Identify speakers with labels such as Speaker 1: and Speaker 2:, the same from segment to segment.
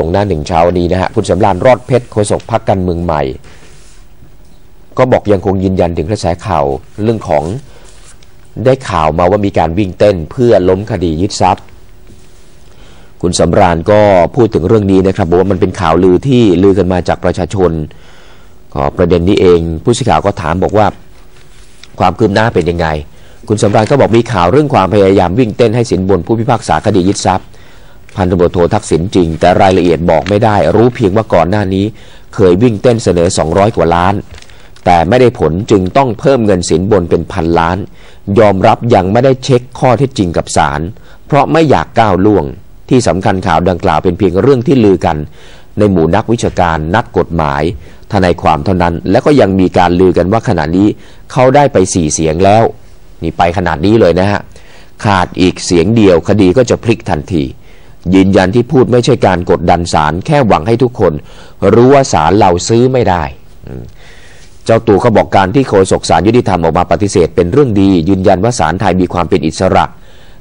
Speaker 1: ลงหน้าหนึ่งเช้านี้นะฮะคุณสำรานรอดเพชรโฆษกพักการเมืองใหม่ ก็บอกยังคงยืนยันถึงกระแสข่าวเรื่องของได้ข่าวมาว่ามีการวิ่งเต้นเพื่อล้มคดียึดทรัพย์ คุณสำราญก็พูดถึงเรื่องนี้นะครับบอกว่ามันเป็นข่าวลือที่ลือกันมาจากประชาชนก็ประเด็นนี้เอง ผู้สื่อข่าวก็ถามบอกว่า ความคืบหน้าเป็นยังไง คุณสำราญก็บอกมีข่าวเรื่องความพยายามวิ่งเต้นให้สินบนผู้พิพากษาคดียึดทรัพย์ พันตำรวจโททักษิณจริง แต่รายละเอียดบอกไม่ได้ รู้เพียงว่าก่อนหน้านี้ เคยวิ่งเต้นเสนอ 200 กว่าล้าน แต่ไม่ได้ผลจึงต้องเพิ่มเงินสินบนเป็นพันล้าน ยอมรับยังไม่ได้เช็คข้อเท็จจริงกับศาลเพราะไม่อยากก้าวล่วง ที่สำคัญข่าวดังกล่าวเป็นเพียงเรื่องที่ลือกัน ในหมู่นักวิชาการนักกฎหมายทนายความเท่านั้น และก็ยังมีการลือกันว่าขณะนี้เขาได้ไปสี่เสียงแล้ว นี่ไปขนาดนี้เลยนะฮะขาดอีกเสียงเดียวคดีก็จะพลิกทันที ยืนยันที่พูดไม่ใช่การกดดันศาลแค่หวังให้ทุกคน รู้ว่าศาลเราซื้อไม่ได้ เจ้าตัวเขาบอกการที่โฆษกศาลยุติธรรมออกมาปฏิเสธ เป็นเรื่องดี ยืนยันว่าศาลไทยมีความเป็นอิสระ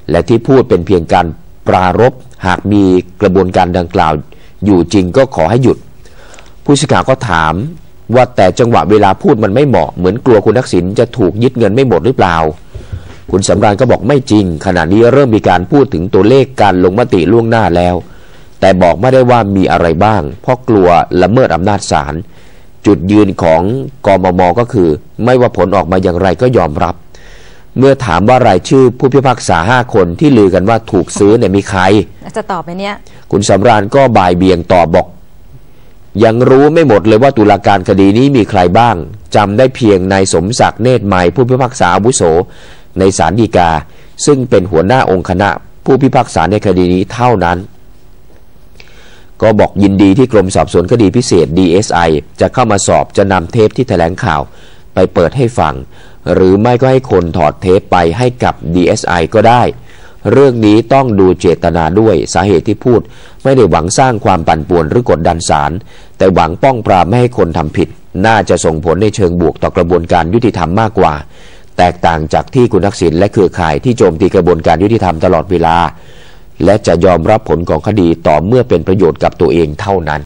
Speaker 1: และที่พูดเป็นเพียงการปรารบหากมีกระบวนการดังกล่าว อยู่จริงก็ขอให้หยุด ผู้สื่อข่าวก็ถามว่าแต่จังหวะเวลาพูดมันไม่เหมาะเหมือนกลัวคุณทักษิณจะถูกยึดเงินไม่หมดหรือเปล่า คุณสำราญก็บอกไม่จริง ขณะนี้เริ่มมีการพูดถึงตัวเลขการลงมติล่วงหน้าแล้ว แต่บอกไม่ได้ว่ามีอะไรบ้าง เพราะกลัวละเมิดอำนาจศาลจุดยืนของกมมก็คือ ไม่ว่าผลออกมาอย่างไรก็ยอมรับ เมื่อถามว่ารายชื่อผู้พิพากษาห้าคนที่ลือกันว่าถูกซื้อเนี่ยมีใคร
Speaker 2: จะตอบไหมเนี่ย
Speaker 1: คุณสำราญก็บ่ายเบี่ยงตอบบอก ยังรู้ไม่หมดเลยว่าตุลาการคดีนี้มีใครบ้างจำได้เพียงนายสมศักดิ์เนตรใหม่ผู้พิพากษาอาวุโส ในศาลฎีกา ซึ่งเป็นหัวหน้าองค์คณะผู้พิพากษาในคดีนี้เท่านั้น ก็บอกยินดีที่กรมสอบสวนคดีพิเศษ DSI จะเข้ามาสอบจะนำเทปที่แถลงข่าวไปเปิดให้ฟัง หรือไม่ก็ให้คนถอดเทปไปให้กับ DSI ก็ได้ เรื่องนี้ต้องดูเจตนาด้วยสาเหตุที่พูด ไม่ได้หวังสร้างความปั่นป่วนหรือกดดันศาลแต่หวังป้องปรามไม่ให้คนทำผิด น่าจะส่งผลในเชิงบวกต่อกระบวนการยุติธรรมมากกว่า แตกต่างจากที่คุณทักษิณและเครือข่ายที่โจมตีกระบวนการยุติธรรมตลอดเวลา และจะยอมรับผลของคดีต่อเมื่อเป็นประโยชน์กับตัวเองเท่านั้น